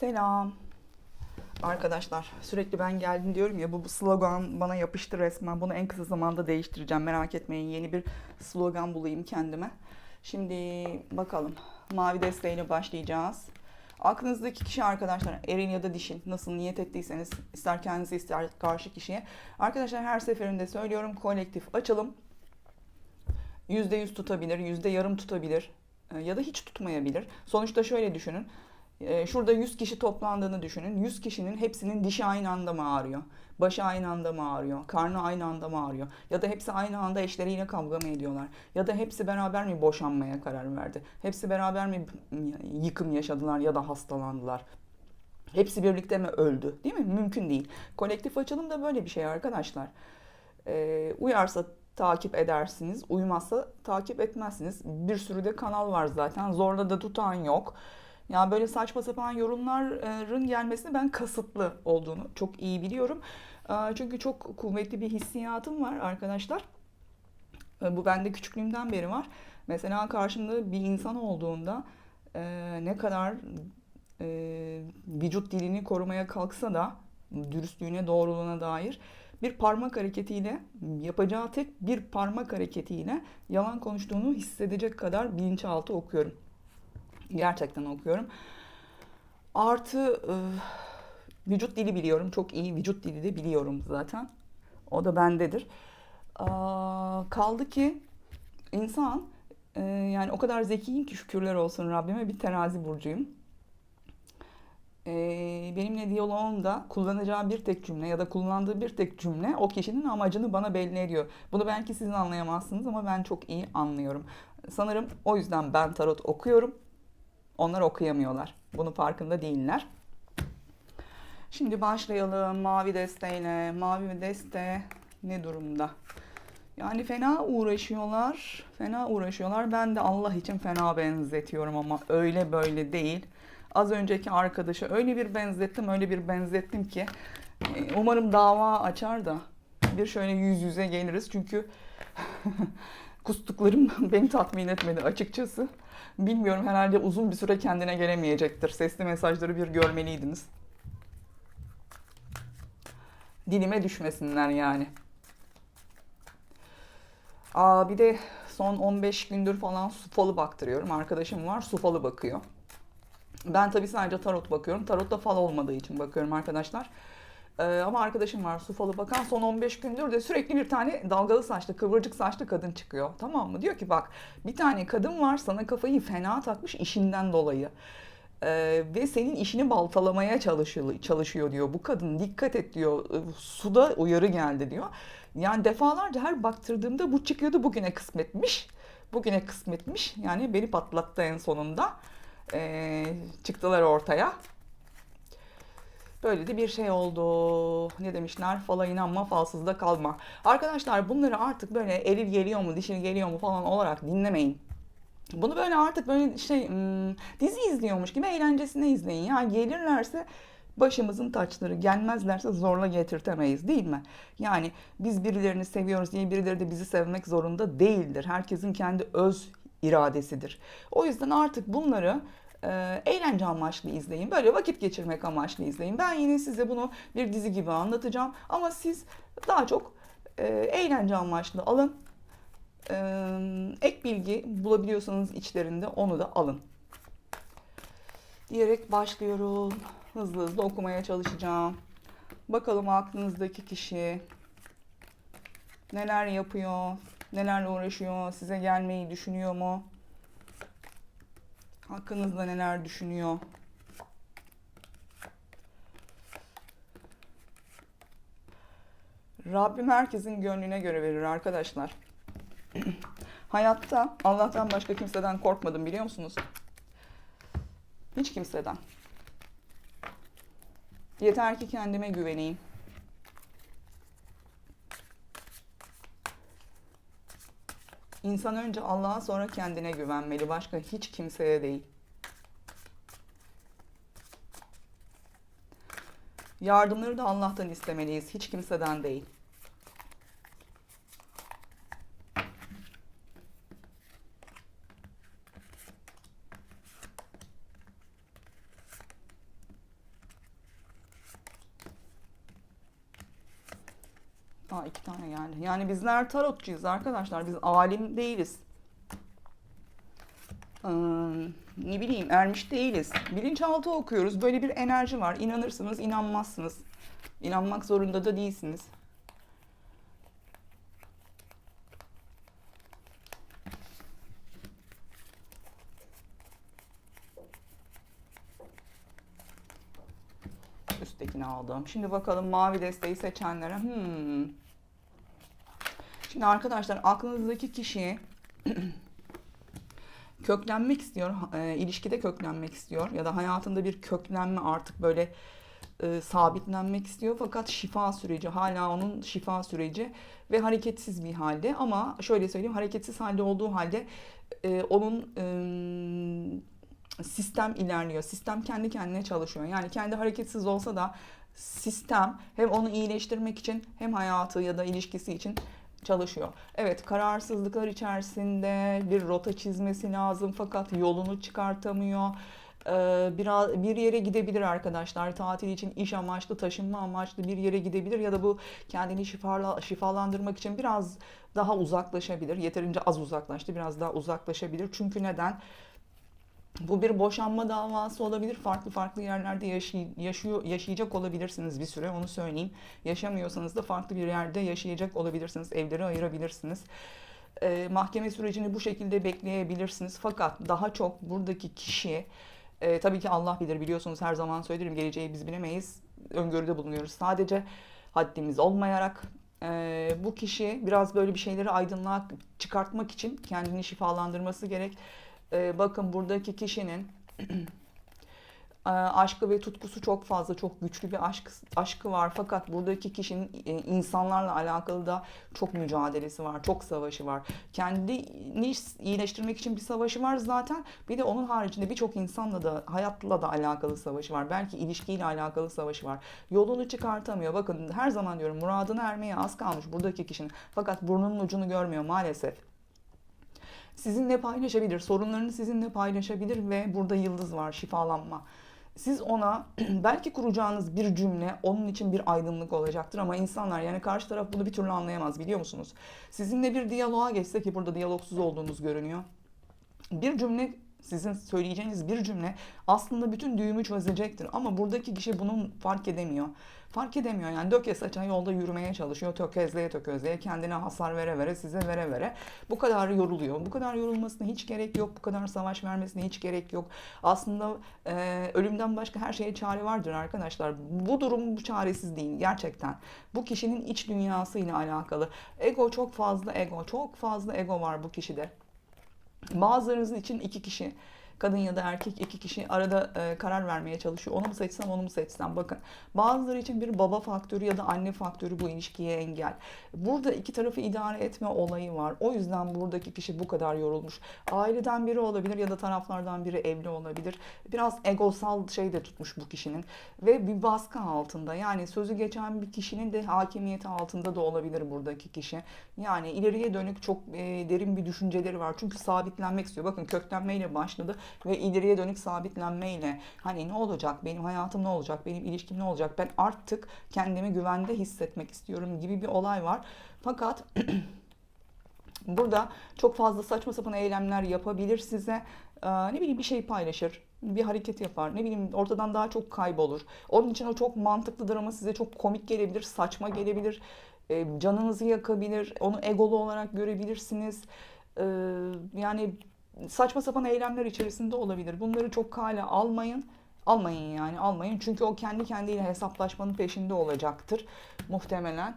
selam. Arkadaşlar sürekli ben geldim diyorum ya bu, bu slogan bana yapıştı resmen. Bunu en kısa zamanda değiştireceğim. Merak etmeyin yeni bir slogan bulayım kendime. Şimdi bakalım mavi desteğiyle başlayacağız. Aklınızdaki kişi arkadaşlar eril ya da dişil nasıl niyet ettiyseniz ister kendinize ister karşı kişiye. Arkadaşlar her seferinde söylüyorum kolektif açalım. %100 tutabilir, yarım tutabilir e, ya da hiç tutmayabilir. Sonuçta şöyle düşünün. E, Şurada 100 kişi toplandığını düşünün. 100 kişinin hepsinin dişi aynı anda mı ağrıyor? Başı aynı anda mı ağrıyor? Karnı aynı anda mı ağrıyor? Ya da hepsi aynı anda eşleriyle kavga mı ediyorlar? Ya da hepsi beraber mi boşanmaya karar verdi? Hepsi beraber mi yıkım yaşadılar ya da hastalandılar? Hepsi birlikte mi öldü? Değil mi? Mümkün değil. Kolektif açılım da böyle bir şey arkadaşlar. Ee, uyarsa takip edersiniz, uymazsa takip etmezsiniz. Bir sürü de kanal var zaten. Zorla da tutan yok. Ya böyle saçma sapan yorumların gelmesini ben kasıtlı olduğunu çok iyi biliyorum. Ee, Çünkü çok kuvvetli bir hissiyatım var arkadaşlar. Ee, Bu bende küçüklüğümden beri var. Mesela karşımda bir insan olduğunda e, ne kadar e, vücut dilini korumaya kalksa da dürüstlüğüne, doğruluğuna dair bir parmak hareketiyle yapacağı tek bir parmak hareketiyle yalan konuştuğunu hissedecek kadar bilinçaltı okuyorum. Gerçekten okuyorum. Artı e, vücut dili biliyorum. Çok iyi vücut dili de biliyorum zaten. O da bendedir. Aa, kaldı ki insan e, yani o kadar zekiyim ki şükürler olsun Rabbime bir terazi burcuyum. E, benimle diyaloğumda kullanacağı bir tek cümle ya da kullandığı bir tek cümle o kişinin amacını bana belli ediyor. Bunu belki siz anlayamazsınız ama ben çok iyi anlıyorum. Sanırım o yüzden ben tarot okuyorum. Onlar okuyamıyorlar. Bunun farkında değiller. Şimdi başlayalım mavi desteğiyle. Mavi deste ne durumda? Yani fena uğraşıyorlar. Fena uğraşıyorlar. Ben de Allah için fena benzetiyorum ama öyle böyle değil. Az önceki arkadaşı öyle bir benzettim, öyle bir benzettim ki e, umarım dava açar da bir şöyle yüz yüze geliriz. Çünkü kustuklarım beni tatmin etmedi açıkçası. Bilmiyorum herhalde uzun bir süre kendine gelemeyecektir. Sesli mesajları bir görmeliydiniz. Dilime düşmesinler yani. Aa, bir de son 15 gündür falan su falı baktırıyorum. Arkadaşım var su falı bakıyor. Ben tabii sadece tarot bakıyorum. Tarotta fal olmadığı için bakıyorum arkadaşlar. Ee, ama arkadaşım var su falı bakan son 15 gündür de sürekli bir tane dalgalı saçlı kıvırcık saçlı kadın çıkıyor. Tamam mı? Diyor ki bak bir tane kadın var sana kafayı fena takmış işinden dolayı. Ee, ve senin işini baltalamaya çalışıyor, çalışıyor diyor. Bu kadın dikkat et diyor. Ee, Suda uyarı geldi diyor. Yani defalarca her baktırdığımda bu çıkıyordu bugüne kısmetmiş. Bugüne kısmetmiş. Yani beni patlattı en sonunda. Ee, çıktılar ortaya. Böyle de bir şey oldu. Ne demişler? Fala inanma, falsızda kalma. Arkadaşlar bunları artık böyle eril geliyor mu, dişil geliyor mu falan olarak dinlemeyin. Bunu böyle artık böyle şey hmm, dizi izliyormuş gibi eğlencesine izleyin. Ya gelirlerse başımızın taçları, gelmezlerse zorla getirtemeyiz değil mi? Yani biz birilerini seviyoruz diye birileri de bizi sevmek zorunda değildir. Herkesin kendi öz iradesidir. O yüzden artık bunları e, eğlence amaçlı izleyin. Böyle vakit geçirmek amaçlı izleyin. Ben yine size bunu bir dizi gibi anlatacağım. Ama siz daha çok e, eğlence amaçlı alın. E, ek bilgi bulabiliyorsanız içlerinde onu da alın. Diyerek başlıyorum. Hızlı hızlı okumaya çalışacağım. Bakalım aklınızdaki kişi neler yapıyor, nelerle uğraşıyor, size gelmeyi düşünüyor mu? Hakkınızda neler düşünüyor? Rabbim herkesin gönlüne göre verir arkadaşlar. Hayatta Allah'tan başka kimseden korkmadım biliyor musunuz? Hiç kimseden. Yeter ki kendime güveneyim. İnsan önce Allah'a sonra kendine güvenmeli. Başka hiç kimseye değil. Yardımları da Allah'tan istemeliyiz. Hiç kimseden değil. Aa iki tane geldi. Yani bizler tarotçuyuz arkadaşlar. Biz alim değiliz. Ee, ne bileyim ermiş değiliz. Bilinçaltı okuyoruz. Böyle bir enerji var. İnanırsınız, inanmazsınız. İnanmak zorunda da değilsiniz. Üsttekini aldım. Şimdi bakalım mavi desteği seçenlere. Hmm. Şimdi arkadaşlar aklınızdaki kişi köklenmek istiyor, e, ilişkide köklenmek istiyor ya da hayatında bir köklenme artık böyle e, sabitlenmek istiyor fakat şifa süreci hala onun şifa süreci ve hareketsiz bir halde ama şöyle söyleyeyim hareketsiz halde olduğu halde e, onun e, sistem ilerliyor. Sistem kendi kendine çalışıyor. Yani kendi hareketsiz olsa da sistem hem onu iyileştirmek için hem hayatı ya da ilişkisi için çalışıyor. Evet kararsızlıklar içerisinde bir rota çizmesi lazım fakat yolunu çıkartamıyor. Ee, biraz bir yere gidebilir arkadaşlar. Tatil için iş amaçlı, taşınma amaçlı bir yere gidebilir ya da bu kendini şifala, şifalandırmak için biraz daha uzaklaşabilir. Yeterince az uzaklaştı, biraz daha uzaklaşabilir. Çünkü neden? Bu bir boşanma davası olabilir. Farklı farklı yerlerde yaşay yaşıyor yaşayacak olabilirsiniz bir süre onu söyleyeyim. Yaşamıyorsanız da farklı bir yerde yaşayacak olabilirsiniz. Evleri ayırabilirsiniz. Ee, mahkeme sürecini bu şekilde bekleyebilirsiniz. Fakat daha çok buradaki kişi e, tabii ki Allah bilir biliyorsunuz her zaman söylerim geleceği biz bilemeyiz. Öngörüde bulunuyoruz. Sadece haddimiz olmayarak e, bu kişi biraz böyle bir şeyleri aydınlığa çıkartmak için kendini şifalandırması gerek. Ee, bakın buradaki kişinin e, aşkı ve tutkusu çok fazla, çok güçlü bir aşk aşkı var. Fakat buradaki kişinin e, insanlarla alakalı da çok mücadelesi var, çok savaşı var. Kendini iyileştirmek için bir savaşı var zaten. Bir de onun haricinde birçok insanla da, hayatla da alakalı savaşı var. Belki ilişkiyle alakalı savaşı var. Yolunu çıkartamıyor. Bakın her zaman diyorum muradına ermeye az kalmış buradaki kişinin. Fakat burnunun ucunu görmüyor maalesef sizinle paylaşabilir, sorunlarını sizinle paylaşabilir ve burada yıldız var, şifalanma. Siz ona belki kuracağınız bir cümle onun için bir aydınlık olacaktır ama insanlar yani karşı taraf bunu bir türlü anlayamaz biliyor musunuz? Sizinle bir diyaloğa geçse ki burada diyalogsuz olduğunuz görünüyor. Bir cümle sizin söyleyeceğiniz bir cümle aslında bütün düğümü çözecektir. Ama buradaki kişi bunun fark edemiyor. Fark edemiyor yani döke saça yolda yürümeye çalışıyor. Tökezleye tökezleye kendine hasar vere vere size vere vere. Bu kadar yoruluyor. Bu kadar yorulmasına hiç gerek yok. Bu kadar savaş vermesine hiç gerek yok. Aslında e, ölümden başka her şeye çare vardır arkadaşlar. Bu durum bu çaresiz değil gerçekten. Bu kişinin iç dünyasıyla alakalı. Ego çok fazla ego. Çok fazla ego var bu kişide. Bazılarınız için iki kişi kadın ya da erkek iki kişi arada e, karar vermeye çalışıyor. Onu mu seçsem onu mu seçsem bakın. Bazıları için bir baba faktörü ya da anne faktörü bu ilişkiye engel. Burada iki tarafı idare etme olayı var. O yüzden buradaki kişi bu kadar yorulmuş. Aileden biri olabilir ya da taraflardan biri evli olabilir. Biraz egosal şey de tutmuş bu kişinin. Ve bir baskı altında. Yani sözü geçen bir kişinin de hakimiyeti altında da olabilir buradaki kişi. Yani ileriye dönük çok e, derin bir düşünceleri var. Çünkü sabitlenmek istiyor. Bakın köklenmeyle başladı ve ileriye dönük sabitlenmeyle hani ne olacak, benim hayatım ne olacak, benim ilişkim ne olacak, ben artık kendimi güvende hissetmek istiyorum gibi bir olay var. Fakat burada çok fazla saçma sapan eylemler yapabilir size. Ee, ne bileyim bir şey paylaşır, bir hareket yapar, ne bileyim ortadan daha çok kaybolur. Onun için o çok mantıklıdır ama size çok komik gelebilir, saçma gelebilir, e, canınızı yakabilir, onu egolu olarak görebilirsiniz. Ee, yani saçma sapan eylemler içerisinde olabilir. Bunları çok kale almayın. Almayın yani almayın. Çünkü o kendi kendiyle hesaplaşmanın peşinde olacaktır muhtemelen.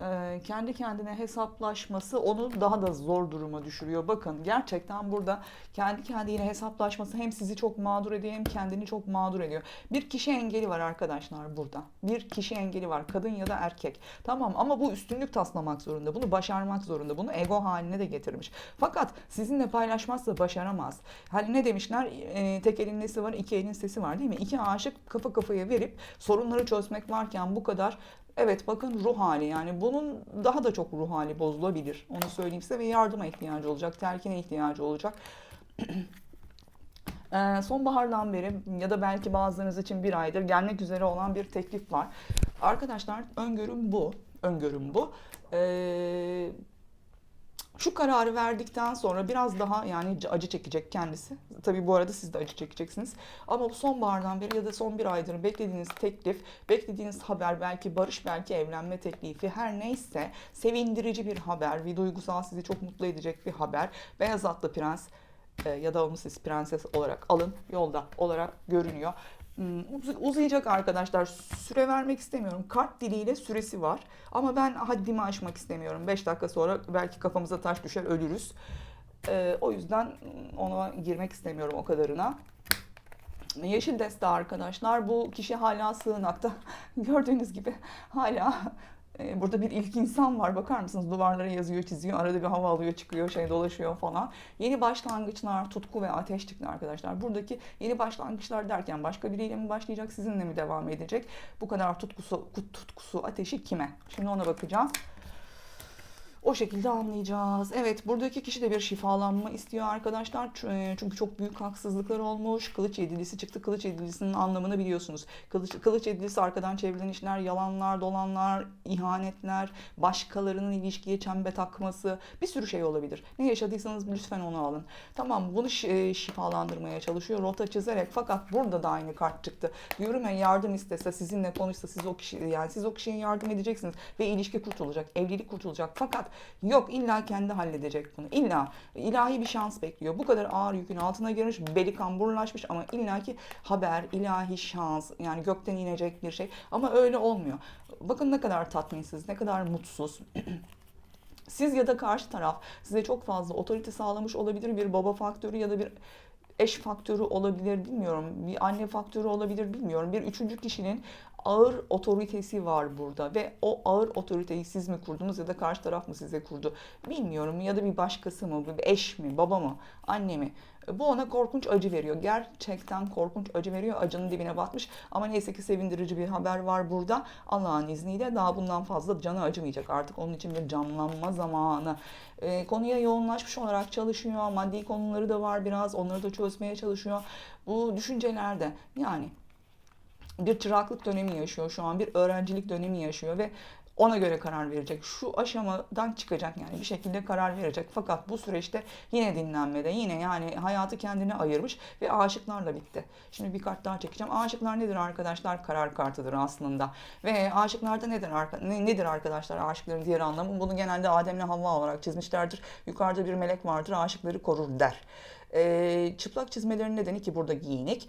Ee, kendi kendine hesaplaşması onu daha da zor duruma düşürüyor. Bakın gerçekten burada kendi kendiyle hesaplaşması hem sizi çok mağdur ediyor hem kendini çok mağdur ediyor. Bir kişi engeli var arkadaşlar burada. Bir kişi engeli var kadın ya da erkek. Tamam ama bu üstünlük taslamak zorunda. Bunu başarmak zorunda. Bunu ego haline de getirmiş. Fakat sizinle paylaşmazsa başaramaz. Hani ne demişler? E, tek elin nesi var, iki elin sesi var değil mi? İki aşık kafa kafaya verip sorunları çözmek varken bu kadar Evet bakın ruh hali yani bunun daha da çok ruh hali bozulabilir. Onu söyleyeyim size ve yardıma ihtiyacı olacak, telkine ihtiyacı olacak. Ee, sonbahardan beri ya da belki bazılarınız için bir aydır gelmek üzere olan bir teklif var. Arkadaşlar öngörüm bu. öngörüm bu. Ee, şu kararı verdikten sonra biraz daha yani acı çekecek kendisi. Tabii bu arada siz de acı çekeceksiniz. Ama bu sonbahardan beri ya da son bir aydır beklediğiniz teklif, beklediğiniz haber belki barış, belki evlenme teklifi her neyse sevindirici bir haber, bir duygusal sizi çok mutlu edecek bir haber. Beyaz atlı prens e, ya da onu siz prenses olarak alın yolda olarak görünüyor. Hmm, uz- Uzayacak arkadaşlar. Süre vermek istemiyorum. Kart diliyle süresi var. Ama ben haddimi aşmak istemiyorum. 5 dakika sonra belki kafamıza taş düşer ölürüz. Ee, o yüzden mm, ona girmek istemiyorum o kadarına. Yeşil deste arkadaşlar. Bu kişi hala sığınakta. Gördüğünüz gibi hala burada bir ilk insan var. Bakar mısınız? Duvarlara yazıyor, çiziyor. Arada bir hava alıyor, çıkıyor, şey dolaşıyor falan. Yeni başlangıçlar, tutku ve ateş çıktı arkadaşlar. Buradaki yeni başlangıçlar derken başka biriyle mi başlayacak, sizinle mi devam edecek? Bu kadar tutkusu, tutkusu, ateşi kime? Şimdi ona bakacağız. O şekilde anlayacağız. Evet buradaki kişi de bir şifalanma istiyor arkadaşlar. E, Çünkü çok büyük haksızlıklar olmuş. Kılıç yedilisi çıktı. Kılıç yedilisinin anlamını biliyorsunuz. Kılıç, kılıç yedilisi arkadan çevrilen işler, yalanlar, dolanlar, ihanetler, başkalarının ilişkiye çembe takması bir sürü şey olabilir. Ne yaşadıysanız lütfen onu alın. Tamam bunu e, şifalandırmaya çalışıyor. Rota çizerek fakat burada da aynı kart çıktı. Diyorum ya yardım istese, sizinle konuşsa siz o kişi yani siz o kişiye yardım edeceksiniz ve ilişki kurtulacak, evlilik kurtulacak. Fakat yok illa kendi halledecek bunu. İlla ilahi bir şans bekliyor. Bu kadar ağır yükün altına girmiş, beli kamburlaşmış ama illaki haber, ilahi şans yani gökten inecek bir şey ama öyle olmuyor. Bakın ne kadar tatminsiz, ne kadar mutsuz. Siz ya da karşı taraf size çok fazla otorite sağlamış olabilir bir baba faktörü ya da bir eş faktörü olabilir bilmiyorum. Bir anne faktörü olabilir bilmiyorum. Bir üçüncü kişinin ağır otoritesi var burada ve o ağır otoriteyi siz mi kurdunuz ya da karşı taraf mı size kurdu bilmiyorum ya da bir başkası mı bir eş mi baba mı anne mi bu ona korkunç acı veriyor. Gerçekten korkunç acı veriyor. Acının dibine batmış. Ama neyse ki sevindirici bir haber var burada. Allah'ın izniyle daha bundan fazla canı acımayacak. Artık onun için bir canlanma zamanı. Ee, konuya yoğunlaşmış olarak çalışıyor. Maddi konuları da var biraz. Onları da çözmeye çalışıyor. Bu düşüncelerde yani bir çıraklık dönemi yaşıyor şu an. Bir öğrencilik dönemi yaşıyor ve ona göre karar verecek. Şu aşamadan çıkacak yani bir şekilde karar verecek. Fakat bu süreçte yine dinlenmede, yine yani hayatı kendine ayırmış ve aşıklarla bitti. Şimdi bir kart daha çekeceğim. Aşıklar nedir arkadaşlar? Karar kartıdır aslında. Ve aşıklarda nedir, nedir arkadaşlar aşıkların diğer anlamı? Bunu genelde Adem'le Havva olarak çizmişlerdir. Yukarıda bir melek vardır, aşıkları korur der. Ee, çıplak çizmelerin nedeni ki burada giyinik.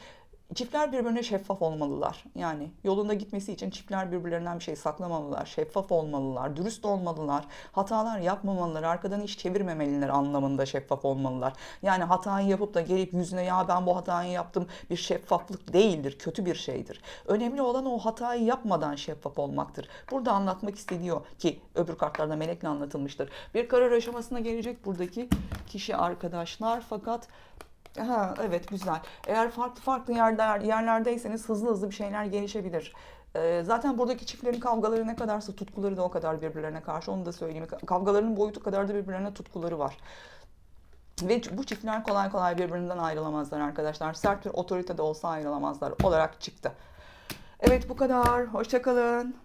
Çiftler birbirine şeffaf olmalılar. Yani yolunda gitmesi için çiftler birbirlerinden bir şey saklamalılar. Şeffaf olmalılar, dürüst olmalılar. Hatalar yapmamalılar, arkadan iş çevirmemeliler anlamında şeffaf olmalılar. Yani hatayı yapıp da gelip yüzüne ya ben bu hatayı yaptım bir şeffaflık değildir, kötü bir şeydir. Önemli olan o hatayı yapmadan şeffaf olmaktır. Burada anlatmak istediyor ki öbür kartlarda melekle anlatılmıştır. Bir karar aşamasına gelecek buradaki kişi arkadaşlar fakat Ha, evet güzel. Eğer farklı farklı yerler, yerlerdeyseniz hızlı hızlı bir şeyler gelişebilir. Ee, zaten buradaki çiftlerin kavgaları ne kadarsa tutkuları da o kadar birbirlerine karşı onu da söyleyeyim. Kavgalarının boyutu kadar da birbirlerine tutkuları var. Ve bu çiftler kolay kolay birbirinden ayrılamazlar arkadaşlar. Sert bir otorite de olsa ayrılamazlar olarak çıktı. Evet bu kadar. Hoşçakalın.